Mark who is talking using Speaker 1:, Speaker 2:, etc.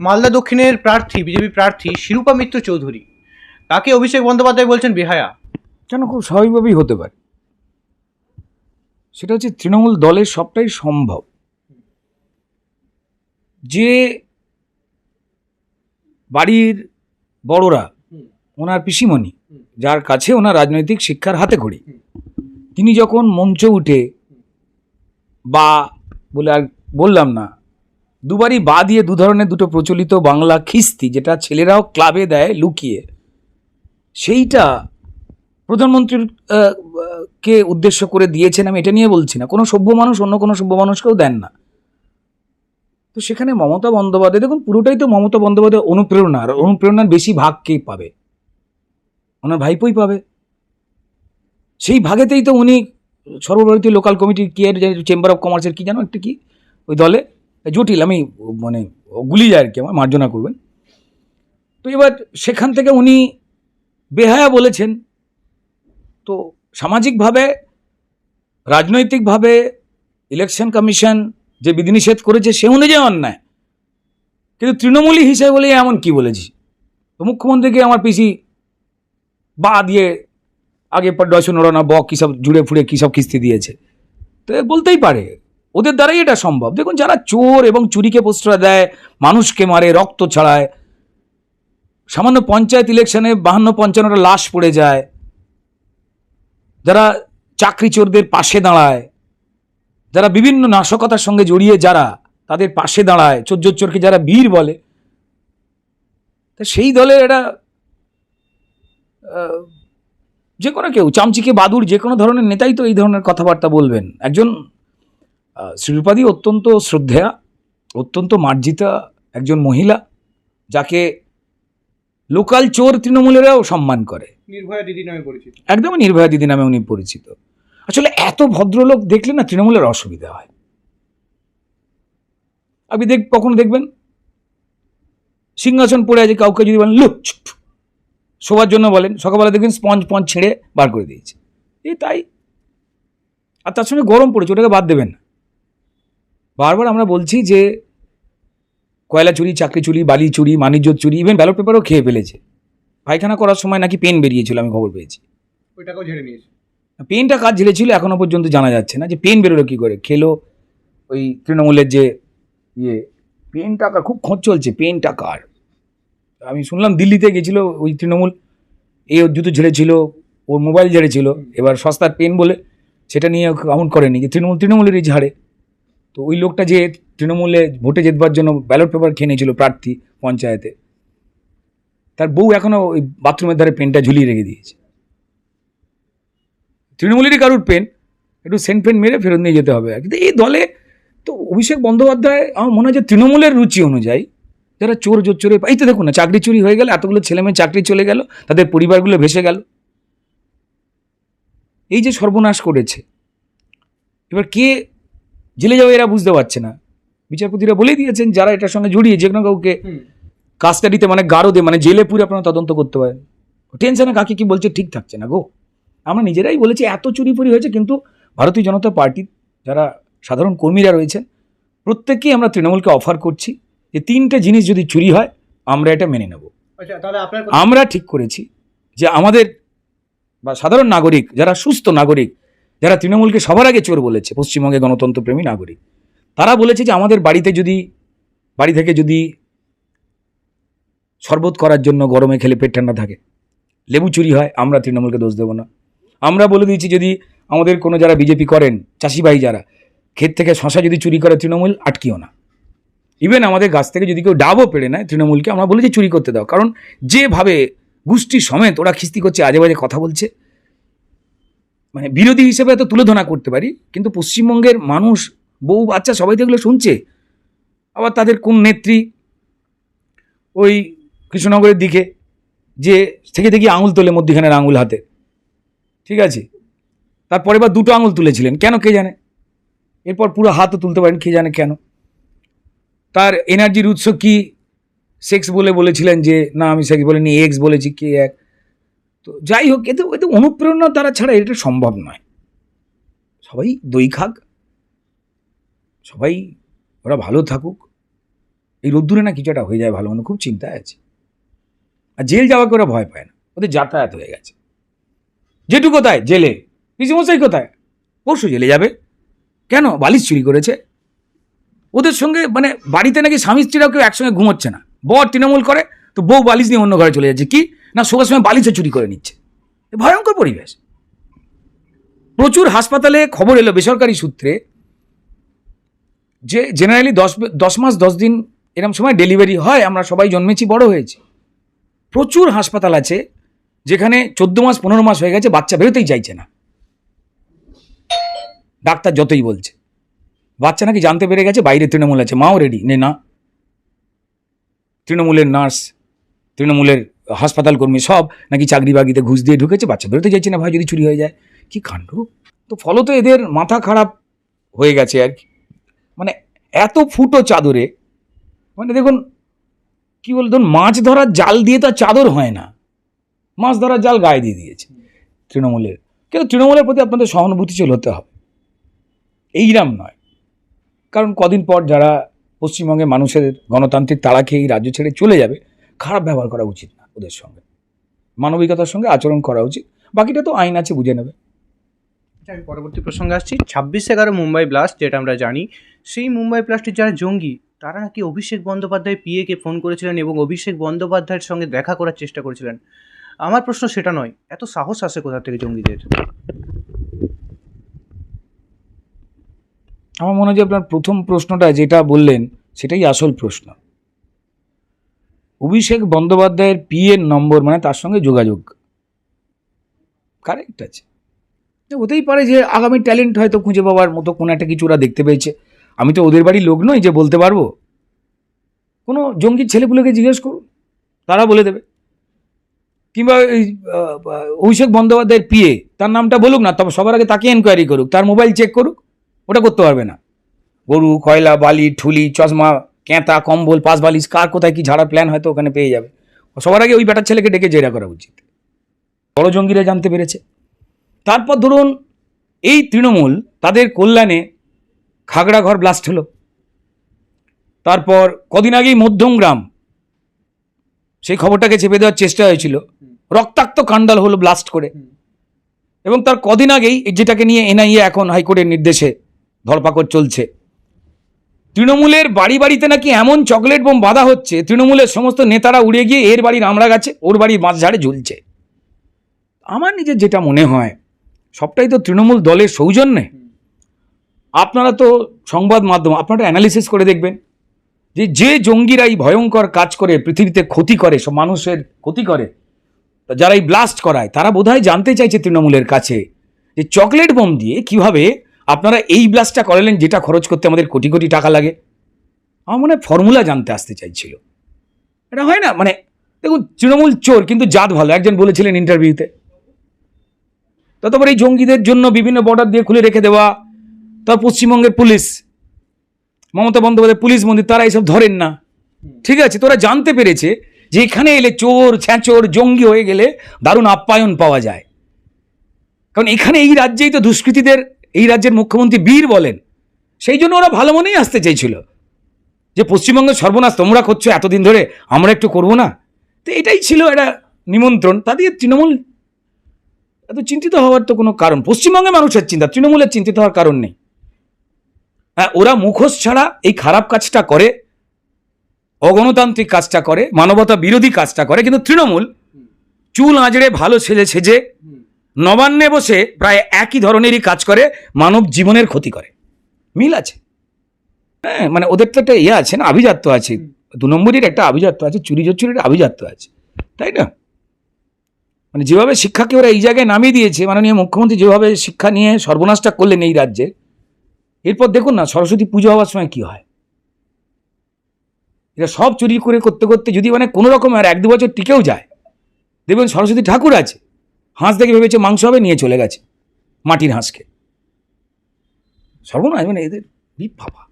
Speaker 1: মালদা দক্ষিণের প্রার্থী, বিজেপি প্রার্থী শিরূপা মিত্র চৌধুরী। তাকে অভিষেক বন্দ্যোপাধ্যায় বলছেন বেহায়া?
Speaker 2: কেন খুব স্বাভাবিকভাবেই হতে পারে। সেটা হচ্ছে তৃণমূল দলের সবটাই সম্ভব। যে বাড়ির বড়রা, ওনার পিসিমণি, যার কাছে ওনার রাজনৈতিক শিক্ষার হাতে খড়ি তিনি যখন মঞ্চ উঠে বা বলে আর বললাম না দুবারই বা দিয়ে দু ধরনের দুটো প্রচলিত বাংলা খিস্তি, যেটা ছেলেরাও ক্লাবে দেয় লুকিয়ে। সেইটা প্রধানমন্ত্রীর কে উদ্দেশ্য করে দিয়েছেন আমি এটা নিয়ে বলছি না। কোনো সভ্য মানুষ অন্য কোনো সভ্য মানুষকেও দেন না। তো সেখানে মমতা বন্দ্যোপাধ্যায়, দেখুন পুরোটাই তো মমতা বন্দ্যোপাধ্যায় অনুপ্রেরণার অনুপ্রেরণার বেশি ভাগ কে পাবে? ওনার ভাইপোই পাবে। সেই ভাগেতেই তো উনি সর্বভারতীয় লোকাল কমিটির কি, চেম্বার অফ কমার্সের কি জানো একটা কি? ওই দলে জটিল, আমি মানে গুলি যায় আর কি, আমার মার্জনা করবেন। তো এবার সেখান থেকে উনি বেহায়া বলেছেন, তো সামাজিকভাবে, রাজনৈতিকভাবে ইলেকশন কমিশন যে বিধিনিষেধ করেছে, সে অনুযায়ী অন্যায়। কিন্তু তৃণমূলী হিসেবে বলে এমন কি বলেছি তো মুখ্যমন্ত্রীকে আমার পিসি বা দিয়ে আগে ডয়সন ওড়ানা বক কী সব জুড়ে ফুড়ে কী সব কিস্তি দিয়েছে। তো বলতেই পারে। ওদের দ্বারাই এটা সম্ভব। দেখুন, যারা চোর এবং চুরিকে প্রশ্রয় দেয়, মানুষকে মারে, রক্ত ছড়ায়, সামান্য পঞ্চায়েত ইলেকশনে বাহান্ন পঞ্চান্নটা লাশ পড়ে যায়, যারা চাকরি চোরদের পাশে দাঁড়ায়, যারা বিভিন্ন নাশকতার সঙ্গে জড়িয়ে যারা তাদের পাশে দাঁড়ায়, চোর চোরকে যারা বীর বলে, তা সেই দলের এটা যে কোনো কেউ, চামচিকে বাদুর যে কোনো ধরনের নেতাই তো এই ধরনের কথাবার্তা বলবেন। একজন শ্রীরূপাদি অত্যন্ত শ্রদ্ধেয়া অত্যন্ত মার্জিতা একজন মহিলা যাকে লোকাল চোর তৃণমূলেরাও সম্মান করে।
Speaker 1: নির্ভয়া দিদি নামে পরিচিত।
Speaker 2: একদমই নির্ভয়া দিদি নামে উনি পরিচিত। আসলে এত ভদ্রলোক দেখলে না তৃণমূলের অসুবিধা হয়। আপনি দেখ কখনো দেখবেন? সিংহাসন পড়ে আছে কাউকে যদি বলেন লুক শোবার জন্য বলেন সকালবেলা দেখবেন স্পঞ্জ পঞ্জ ছেড়ে বার করে দিয়েছে। এই তাই। আর তার সঙ্গে গরম পড়েছে ওটাকে বাদ দেবেন না। বারবার আমরা বলছি যে কয়লা চুরি চাকরি চুরি বালি চুরি বাণিজ্য চুরি ইভেন ব্যালট পেপারও খেয়ে ফেলেছে। পায়খানা করার সময় নাকি পেন বেরিয়েছিল আমি খবর পেয়েছি।
Speaker 1: ওই টাকাও ঝেড়ে নিয়েছে।
Speaker 2: পেনটা কাজ ঝেড়েছিল এখনও পর্যন্ত জানা যাচ্ছে না যে পেন বেরোলো কী করে। খেলো ওই তৃণমূলের যে ইয়ে পেন টাকা খুব খোঁজ চলছে পেন টাকার আমি শুনলাম দিল্লিতে গেছিল ওই তৃণমূল এ ওর জুতো ঝেড়েছিল ওর মোবাইল ঝেড়েছিল এবার সস্তার পেন বলে সেটা নিয়ে কাউন্ট করেনি যে তৃণমূল তৃণমূলেরই ঝাড়ে। তো ওই লোকটা যে তৃণমূলে ভোটে যেতবার জন্য ব্যালট পেপার খেয়ে নিয়েছিল প্রার্থী পঞ্চায়েতে, তার বউ এখনও ওই বাথরুমের ধারে পেনটা ঝুলিয়ে রেখে দিয়েছে। তৃণমূলেরই কারুর পেন? একটু সেন্ট পেন মেরে ফেরত নিয়ে যেতে হবে। কিন্তু এই দলে তো অভিষেক বন্দ্যোপাধ্যায়, আমার মনে হয় যে তৃণমূলের রুচি অনুযায়ী যারা চোর জোর চোরে এই তো দেখুন না, চাকরি চুরি হয়ে গেল এতগুলো ছেলে মেয়ে চাকরি চলে গেল, তাদের পরিবারগুলো ভেসে গেল। এই যে সর্বনাশ করেছে। এবার কে জেলে যাবে এরা বুঝতে পারছে না। বিচারপতিরা বলেই দিয়েছেন যারা এটার সঙ্গে জড়িয়ে যে কোনো কাউকে কাস্টাডিতে মানে গারদে মানে জেলে পুরে আপনারা তদন্ত করতে পারেন। টেনশনে কাকে কি বলছে ঠিক থাকছে না গো। আমরা নিজেরাই বলেছি এত চুরি ফুরি হয়েছে কিন্তু ভারতীয় জনতা পার্টির যারা সাধারণ কর্মীরা রয়েছেন প্রত্যেককেই আমরা তৃণমূলকে অফার করছি যে তিনটে জিনিস যদি চুরি হয় আমরা এটা মেনে নেব।
Speaker 1: আচ্ছা তাহলে
Speaker 2: আমরা ঠিক করেছি যে আমাদের বা সাধারণ নাগরিক যারা সুস্থ নাগরিক যারা তৃণমূলকে সবার আগে চোর বলেছে, পশ্চিমবঙ্গে গণতন্ত্রপ্রেমী নাগরিক, তারা বলেছে যে আমাদের বাড়িতে যদি, বাড়ি থেকে যদি শরবত করার জন্য গরমে খেলে পেট ঠান্ডা থাকে, লেবু চুরি হয়, আমরা তৃণমূলকে দোষ দেবো না। আমরা বলে দিয়েছি যদি আমাদের কোনো যারা বিজেপি করেন চাষিভাই যারা, ক্ষেত থেকে শশা যদি চুরি করে তৃণমূল, আটকিও না। ইভেন আমাদের গাছ থেকে যদি কেউ ডাবও পেড়ে নেয় তৃণমূলকে, আমরা বলেছি চুরি করতে দাও। কারণ যেভাবে গোষ্ঠী সমেত ওরা খিস্তি করছে আজে বাজে কথা বলছে মানে বিরোধী হিসেবে এত তুলে ধরা করতে পারি, কিন্তু পশ্চিমবঙ্গের মানুষ, বউ, বাচ্চা সবাই তো এগুলো শুনছে। আবার তাদের কোন নেত্রী ওই কৃষ্ণনগরের দিকে, যে থেকে থেকে আঙুল তোলে মধ্যখানের আঙুল হাতে। ঠিক আছে? তারপরে বা দুটো আঙুল তুলেছিলেন। কেন কে জানে? এরপর পুরো হাতও তুলতে পারেন, কে জানে কেন? তার এনার্জির উৎস কি? সেক্স বলে বলেছিলেন যে, না, আমি সেক্স বলিনি এক্স বলেছি, কে এক? তো যাই হোক, এতে এতে অনুপ্রেরণা দ্বারা ছাড়া এটা সম্ভব নয়। সবাই দই খাক। সবাই ওরা ভালো থাকুক। এই রোদ্দুরে না কিছু একটা হয়ে যায় ভালো মন্দ, খুব চিন্তায় আছে। আর জেল যাওয়াকে ওরা ভয় পায় না। ওদের যাতায়াত হয়ে গেছে। জেঠু কোথায় জেলে। পিসিমশাই কোথায়? পরশু জেলে যাবে। কেন? বালিশ চুরি করেছে। ওদের সঙ্গে মানে বাড়িতে নাকি স্বামী স্ত্রীরাও কেউ একসঙ্গে ঘুমোচ্ছে না। বর তৃণমূল করে, তো বউ বালিশ নিয়ে অন্য ঘরে চলে যাচ্ছে। কি? না শোকার সময় বালিশও চুরি করে নিচ্ছে। ভয়ঙ্কর পরিবেশ। প্রচুর হাসপাতালে খবর এলো বেসরকারি সূত্রে যে জেনারেলি দশ দশ মাস, দশ দিন এরকম সময় ডেলিভারি হয়, আমরা সবাই জন্মেছি, বড় হয়েছি। প্রচুর হাসপাতাল আছে যেখানে চোদ্দ মাস, পনেরো মাস হয়ে গেছে, বাচ্চা বেরোতেই চাইছে না। ডাক্তার যতই বলছে। বাচ্চা নাকি জানতে পেরে গেছে, বাইরে তৃণমূল আছে, মাও রেডি নে না। তৃণমূলের নার্স, তৃণমূলের হাসপাতাল কর্মী সব নাকি চাকরি বাকরিতে ঘুষ দিয়ে ঢুকেছে, বাচ্চা বেরোতে চাইছে না, ভাই যদি চুরি হয়ে যায়। কি কাণ্ড? তো ফলত এদের মাথা খারাপ হয়ে গেছে আর কি। মানে এত ফুটো চাদরে মানে দেখুন, কি বল, ধরুন মাছ ধরার জাল দিয়ে তো চাদর হয় না। মাছ ধরার জাল গায়ে দিয়ে দিয়েছে তৃণমূলের। কিন্তু তৃণমূলের প্রতি আপনাদের সহানুভূতিশীল হতে হবে। এইরাম নয়। কারণ কদিন পর যারা পশ্চিমবঙ্গে মানুষের গণতান্ত্রিক তাড়া খেয়ে রাজ্য ছেড়ে চলে যাবে, খারাপ ব্যবহার করা উচিত না। ওদের সঙ্গে। মানবিকতার সঙ্গে আচরণ করা উচিত। বাকিটা তো আইন আছে বুঝে নেবে।
Speaker 1: আচ্ছা, আমি পরবর্তী প্রসঙ্গে আসছি। ছাব্বিশ এগারো মুম্বাই ব্লাস্ট যেটা আমরা জানি। সেই মুম্বাই ব্লাস্টের যারা জঙ্গি তারা নাকি অভিষেক বন্দ্যোপাধ্যায় পিএকে ফোন করেছিলেন এবং অভিষেক বন্দ্যোপাধ্যায়ের সঙ্গে দেখা করার চেষ্টা করেছিলেন। আমার প্রশ্ন সেটা নয় এত সাহস আসে কোথা থেকে জঙ্গিদের?
Speaker 2: আমার মনে হয় যে আপনার প্রথম প্রশ্নটা যেটা বললেন সেটাই আসল প্রশ্ন। অভিষেক বন্দ্যোপাধ্যায়ের পিএর নম্বর মানে তার সঙ্গে যোগাযোগ। কারেক্ট আছে। হতেই পারে যে আগামী ট্যালেন্ট হয়তো খুঁজে পাওয়ার মতো কোনো একটা কিছু ওরা দেখতে পেয়েছে। আমি তো ওদের বাড়ির লোক নই যে বলতে পারব। কোনো জঙ্গির ছেলেপুলেকে জিজ্ঞেস করুন, তারা বলে দেবে। কিংবা এই অভিষেক বন্দ্যোপাধ্যায়ের পিএ, তার নামটা বলুক না, তবে সবার আগে তাকে এনকোয়ারি করুক, তার মোবাইল চেক করুক, ওটা করতে পারবে না। গরু, কয়লা, বালি, ঠুলি, চশমা ক্যাঁতা কম্বল, পাঁচ বালিশ, কার কোথায় কি ঝাড়ার প্ল্যান হয়তো ওখানে পেয়ে যাবে। সবার আগে ওই বেটার ছেলেকে ডেকে জেরা করা উচিত। বড় জঙ্গিরা জানতে পেরেছে। তারপর ধরুন, এই তৃণমূল তাদের কল্যাণে খাগড়াঘর ব্লাস্ট হলো। তারপর কদিন আগেই মধ্যমগ্রাম, সেই খবরটাকে চেপে দেওয়ার চেষ্টা হয়েছিল। রক্তাক্ত কাণ্ডাল হলো ব্লাস্ট করে। এবং তার কদিন আগেই যেটাকে নিয়ে এনআইএ এখন হাইকোর্টের নির্দেশে ধরপাকড় চলছে। তৃণমূলের বাড়ি বাড়িতে নাকি এমন চকলেট বোম বাঁধা হচ্ছে, তৃণমূলের সমস্ত নেতারা উড়ে গিয়ে এর বাড়ির আমরা গাছে, ওর বাড়ির মাঝঝাড়ে ঝুলছে। আমার নিজের যেটা মনে হয়, সবটাই তো তৃণমূল দলের সৌজন্যে। আপনারা তো সংবাদ মাধ্যম, আপনারা অ্যানালিসিস করে দেখবেন যে যে জঙ্গিরা এই ভয়ঙ্কর কাজ করে, পৃথিবীতে ক্ষতি করে, সব মানুষের ক্ষতি করে যারা এই ব্লাস্ট করায়, তারা বোধহয় জানতে চাইছে তৃণমূলের কাছে যে চকলেট বোম দিয়ে কীভাবে আপনারা এই ব্লাস্টটা করালেন যেটা খরচ করতে আমাদের কোটি কোটি টাকা লাগে? আমার মনে হয় ফর্মুলা জানতে আসতে চাইছিল। এটা হয় না? মানে দেখুন, তৃণমূল চোর, কিন্তু জাত ভালো। একজন বলেছিলেন ইন্টারভিউতে ততপর এই জঙ্গিদের জন্য বিভিন্ন বর্ডার দিয়ে খুলে রেখে দেওয়া। তার পশ্চিমবঙ্গের পুলিশ, মমতা বন্দ্যোপাধ্যায় পুলিশ মন্দির, তারা এইসব ধরেন না। ঠিক আছে, তোরা জানতে পেরেছে যে এখানে এলে চোর ছ্যাঁচোর জঙ্গি হয়ে গেলে দারুণ আপ্যায়ন পাওয়া যায়। কারণ এখানে এই রাজ্যেই তো দুষ্কৃতীদের এই রাজ্যের মুখ্যমন্ত্রী বীর বলেন। সেই জন্য ওরা ভালো মনেই আসতে চাইছিল যে পশ্চিমবঙ্গের সর্বনাশ তোমরা করছ এতদিন ধরে, আমরা একটু করব না। তো এটাই ছিল একটা নিমন্ত্রণ। তা দিয়ে তৃণমূল, এত চিন্তিত হওয়ার তো কোনো কারণ। পশ্চিমবঙ্গের মানুষের চিন্তা, তৃণমূলের চিন্তিত হওয়ার কারণ নেই। হ্যাঁ ওরা মুখোশ ছাড়া এই খারাপ কাজটা করে, অগণতান্ত্রিক কাজটা করে, মানবতা বিরোধী কাজটা করে, কিন্তু তৃণমূল চুল আঁচড়ে ভালো সেজে সেজে নবান্নে বসে প্রায় একই ধরনেরই কাজ করে, মানব জীবনের ক্ষতি করে। মিল আছে। হ্যাঁ মানে ওদের তো একটা ইয়ে আছে না, আভিজাত্য আছে। দু নম্বরের একটা আভিজাত্য আছে, চুরি চুরির আভিজাত্য আছে। তাই না? মানে যেভাবে শিক্ষাকে ওরা এই জায়গায় নামিয়ে দিয়েছে, মাননীয় মুখ্যমন্ত্রী যেভাবে শিক্ষা নিয়ে সর্বনাশটা করলেন এই রাজ্যে এরপর দেখুন না, সরস্বতী পুজো হওয়ার সময় কি হয়। এটা সব চুরি করে করতে করতে যদি মানে কোনো রকম আর এক দু বছর টিকেও যায়, দেখবেন সরস্বতী ঠাকুর আছে। হাঁস দেখে ভেবেছে মাংস হবে, নিয়ে চলে গেছে মাটির হাঁসকে। সর্বনাশ মানে এদের বিপ ভাবা